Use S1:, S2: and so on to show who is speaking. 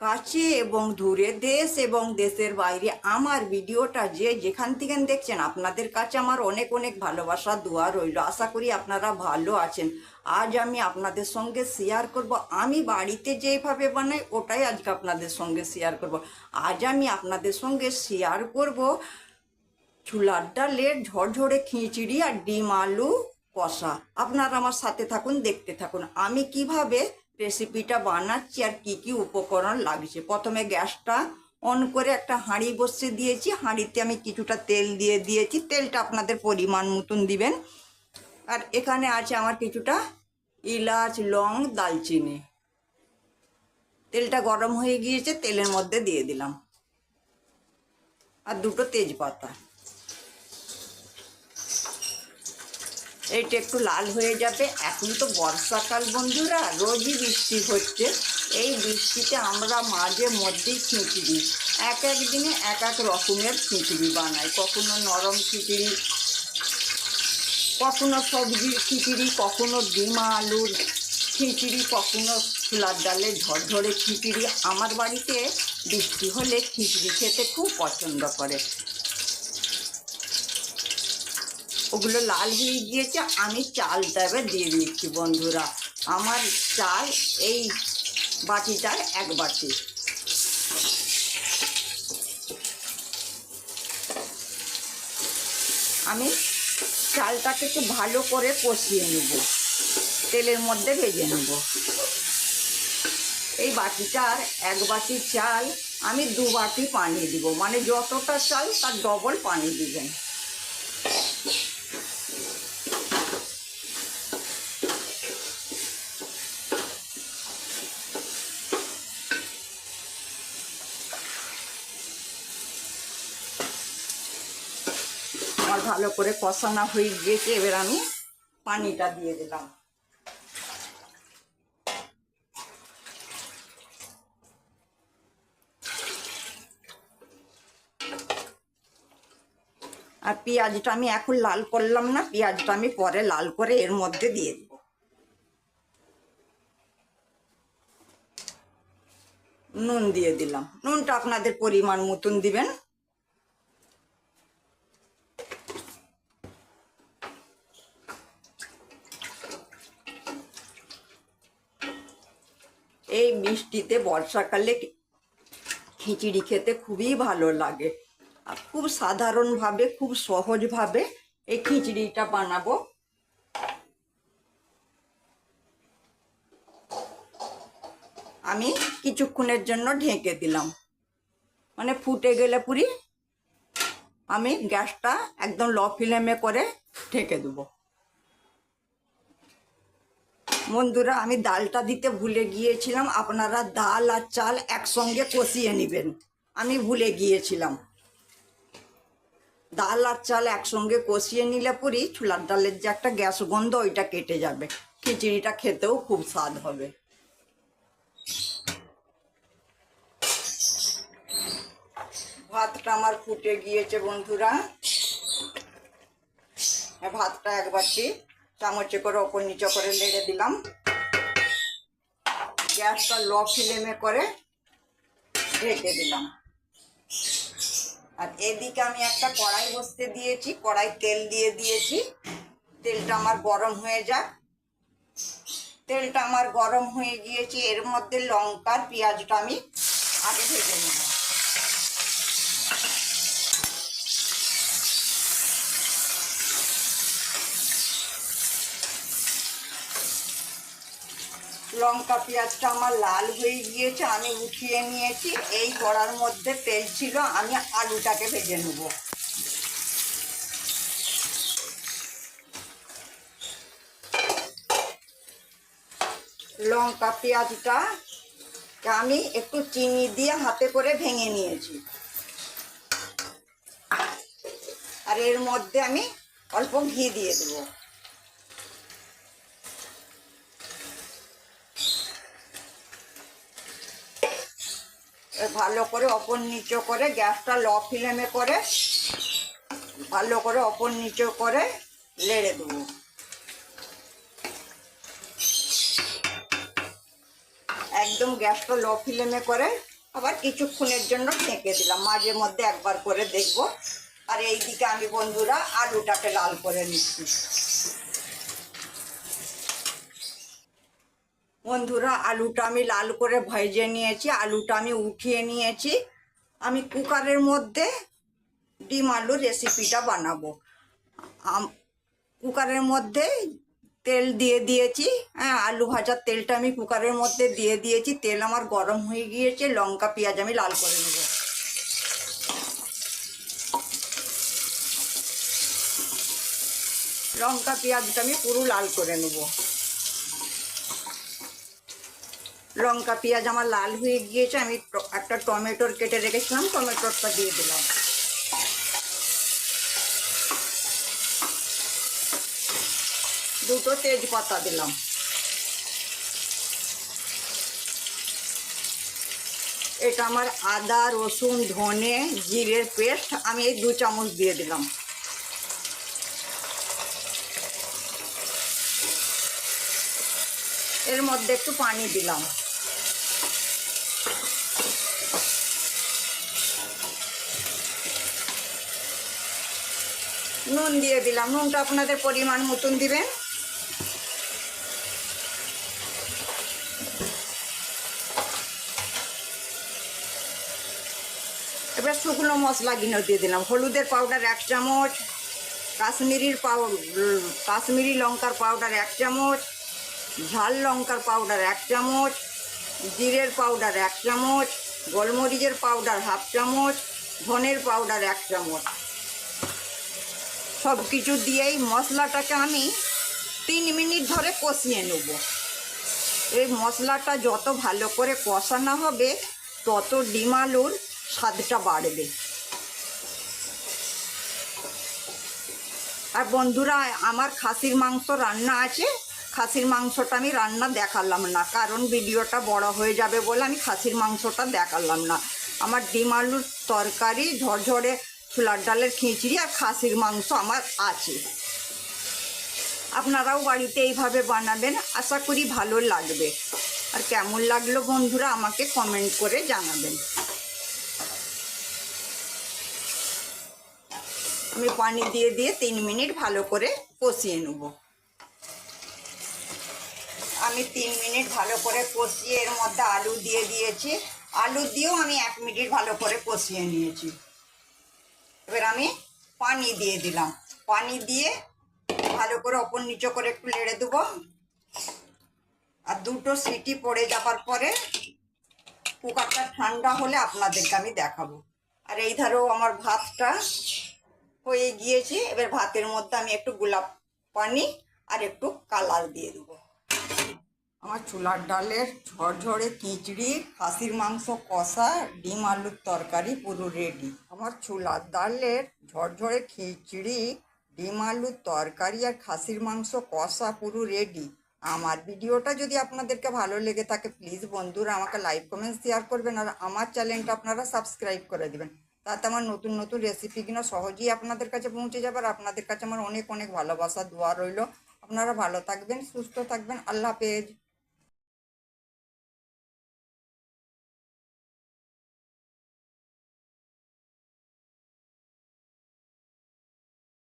S1: কাছে এবং দূরে দেশ এবং দেশের বাইরে আমার ভিডিওটা যে যেখান থেকে দেখছেন, আপনাদের কাছে আমার অনেক অনেক ভালোবাসা, দোয়া রইল। আশা করি আপনারা ভালো আছেন। আজ আমি আপনাদের সঙ্গে শেয়ার করব। আমি বাড়িতে যেভাবে বানাই, ওটাই আজকে আপনাদের সঙ্গে শেয়ার করব। আজ আমি আপনাদের সঙ্গে শেয়ার করব চুলার ডালের ঝরঝরে খিচুড়ি আর ডিম আলু কষা। আপনারা আমার সাথে থাকুন, দেখতে থাকুন। আমি কীভাবে রেসিপিটা বানাচ্ছি আর কি কি উপকরণ লাগছে। প্রথমে গ্যাসটা অন করে একটা হাঁড়ি বসিয়ে দিয়েছি। হাঁড়িতে আমি কিছুটা তেল দিয়ে দিয়েছি। তেলটা আপনাদের পরিমাণ মতন দিবেন। আর এখানে আছে আমার কিছুটা ইলাচ, লং, দালচিনি। তেলটা গরম হয়ে গিয়েছে, তেলের মধ্যে দিয়ে দিলাম। আর দুটো তেজপাতা। এইটা একটু লাল হয়ে যাবে। এখন তো বর্ষাকাল বন্ধুরা, রোজই বৃষ্টি হচ্ছে। এই বৃষ্টিতে আমরা মাঝে মধ্যেই খিচুড়ি, এক এক দিনে এক এক রকমের খিচুড়ি বানাই। কখনো নরম খিচুড়ি, কখনো সবজির খিচুড়ি, কখনো ডিম আলুর খিচুড়ি, কখনো ছোলার ডালের ঝরঝরে খিচুড়ি। আমার বাড়িতে বৃষ্টি হলে খিচুড়ি খেতে খুব পছন্দ করে। ওগুলো লাল হয়ে গিয়েছে, আমি চালটা এবার দিয়ে দিচ্ছি বন্ধুরা। আমার চাল এই বাটিটার এক বাটি। আমি চালটাকে একটু ভালো করে কষিয়ে নেব। তেলের মধ্যে ভেজে নেব। এই বাটিটার এক বাটি চাল আমি দু বাটি পানি দিব। মানে যতটা চাল তার ডবল পানি দিবেন। আমার ভালো করে কষানো হয়ে গিয়েছে এবার আমি পানিটা দিয়ে দিলাম। আর পেঁয়াজটা আমি এখন লাল করলাম না, পেঁয়াজটা আমি পরে লাল করে এর মধ্যে দিয়ে দেব। নুন দিয়ে দিলাম। নুনটা আপনাদের পরিমাণ মতন দিবেন। এই মিষ্টিতে বর্ষাকালে খিচুড়ি খেতে খুবই ভালো লাগে। আর খুব সাধারণভাবে, খুব সহজভাবে এই খিচুড়িটা বানাবো। আমি কিছুক্ষণের জন্য ঢেকে দিলাম। মানে ফুটে গেলে পুরি, আমি গ্যাসটা একদম লো ফ্লেমে করে ঢেকে দেবো। বন্ধুরা, আমি ডালটা দিতে ভুলে গিয়েছিলাম। আপনারা ডাল আর চাল একসঙ্গে কষিয়ে নেবেন। আমি ভুলে গিয়েছিলাম। ডাল আর চাল একসঙ্গে কষিয়ে নিলে পরই ছোলার ডালের যে একটা গ্যাস গন্ধ, ওইটা কেটে যাবে। খিচুড়িটা খেতেও খুব স্বাদ হবে। ভাতটা আমার ফুটে গিয়েছে বন্ধুরা। ভাতটা একবারটি চামচে করে ওপর নিচে করে লেড়ে দিলাম। গ্যাসটা লো ফ্লেমে করে ঢেকে দিলাম। আর এদিকে আমি একটা কড়াই বসতে দিয়েছি, কড়াই তেল দিয়ে দিয়েছি। তেলটা আমার গরম হয়ে যাক। তেলটা আমার গরম হয়ে গিয়েছে, এর মধ্যে লঙ্কার পেঁয়াজটা আমি আগে ভেজে নেব। লঙ্কা পেঁয়াজটা আমার লাল হয়ে গিয়েছে, আমি উঠিয়ে নিয়েছি। এই কড়ার মধ্যে তেল ছিল, আমি আলুটাকে ভেজে নেব। লঙ্কা পেঁয়াজটা আমি একটু চিনি দিয়ে হাতে করে ভেঙে নিয়েছি। আর এর মধ্যে আমি অল্প ঘি দিয়ে দেবো। ভালো করে অপর নিচে করে গ্যাসটা ল ফ্লেমে করে ভালো করে অপর নিচে করে লেড়ে দেবো। একদম গ্যাসটা লো ফ্লেমে করে আবার কিছুক্ষণের জন্য ঢেকে দিলাম। মাঝে মধ্যে একবার করে দেখব। আর এইদিকে আমি বন্ধুরা আলুটাকে লাল করে নিচ্ছি। বন্ধুরা, আলুটা আমি লাল করে ভেজে নিয়েছি, আলুটা আমি উঠিয়ে নিয়েছি। আমি কুকারের মধ্যে ডিম আলুর রেসিপিটা বানাবো। কুকারের মধ্যে তেল দিয়ে দিয়েছি। হ্যাঁ আলু ভাজার তেলটা আমি কুকারের মধ্যে দিয়ে দিয়েছি। তেল আমার গরম হয়ে গিয়েছে, লঙ্কা, পেঁয়াজ আমি লাল করে নেব। লঙ্কা, পেঁয়াজটা আমি পুরো লাল করে নেব। লঙ্কা, পেঁয়াজ আমার লাল হয়ে গিয়েছে, আমি একটা টমেটোর কেটে রেখেছিলাম, টমেটোরটা দিয়ে দিলাম। দুটো তেজপাতা দিলাম। এটা আমার আদা, রসুন, ধনে, জিরের পেস্ট, আমি এই দু চামচ দিয়ে দিলাম। এর মধ্যে একটু পানি দিলাম। নুন দিয়ে দিলাম। নুনটা আপনাদের পরিমাণ মতন দিবেন। এবার শুকনো মশলা গিনো দিয়ে দিলাম। হলুদের পাউডার এক চামচ, কাশ্মীরির পাউ কাশ্মীরি লঙ্কার পাউডার এক চামচ, ঝাল লঙ্কার পাউডার এক চামচ, জিরের পাউডার এক চামচ, গোলমরিচের পাউডার হাফ চামচ, ধনের পাউডার এক চামচ। সব কিছু দিয়েই মশলাটাকে আমি তিন মিনিট ধরে কষিয়ে নেব। এই মশলাটা যত ভালো করে কষানো হবে, তত ডিম আলুর স্বাদটা বাড়বে। আর বন্ধুরা, আমার খাসির মাংস রান্না আছে, খাসির মাংসটা আমি রান্না দেখালাম না, কারণ ভিডিওটা বড় হয়ে যাবে বলে আমি খাসির মাংসটা দেখালাম না। আমার ডিম আলুর তরকারি ঝরঝরে ছোলার ডালের খিচড়ি আর খাসির মাংস আমার আছে। আপনারাও বাড়িতে এইভাবে বানাবেন, আশা করি ভালো লাগবে। আর কেমন লাগল বন্ধুরা আমাকে কমেন্ট করে জানাবেন। আমি পানি দিয়ে দিয়ে তিন মিনিট ভালো করে কষিয়ে নেব। আমি তিন মিনিট ভালো করে কষিয়ে এর মধ্যে আলু দিয়ে দিয়েছি। আলু দিয়েও আমি এক মিনিট ভালো করে কষিয়ে নিয়েছি। এবার আমি পানি দিয়ে দিলাম। পানি দিয়ে ভালো করে ওপর নিচে করে একটু লেড়ে দেবো। আর দুটো সিটি পড়ে যাবার পরে কুকারটা ঠান্ডা হলে আপনাদেরকে আমি দেখাবো। আর এই ধারেও আমার ভাতটা হয়ে গিয়েছে। এবার ভাতের মধ্যে আমি একটু গোলাপ পানি আর একটু কালার দিয়ে দেবো। আমার চুলার ডালের ঝরঝরে খিচড়ি, খাসির মাংস কষা, ডিম আলুর তরকারি পুরো রেডি আমার ছোলার ডালের ঝরঝরে খিচড়ি, ডিম আলুর তরকারি আর খাসির মাংস কষা পুরো রেডি আমার ভিডিওটা যদি আপনাদেরকে ভালো লেগে থাকে প্লিজ বন্ধুরা আমাকে লাইক কমেন্ট শেয়ার করবেন আর আমার চ্যানেলটা আপনারা সাবস্ক্রাইব করে দেবেন। তাতে আমার নতুন নতুন রেসিপিগুলো সহজেই আপনাদের কাছে পৌঁছে যাবে আর আপনাদের কাছে আমার অনেক অনেক ভালোবাসা, দোয়া রইল। আপনারা ভালো থাকবেন, সুস্থ থাকবেন। আল্লাহ হাফেজ।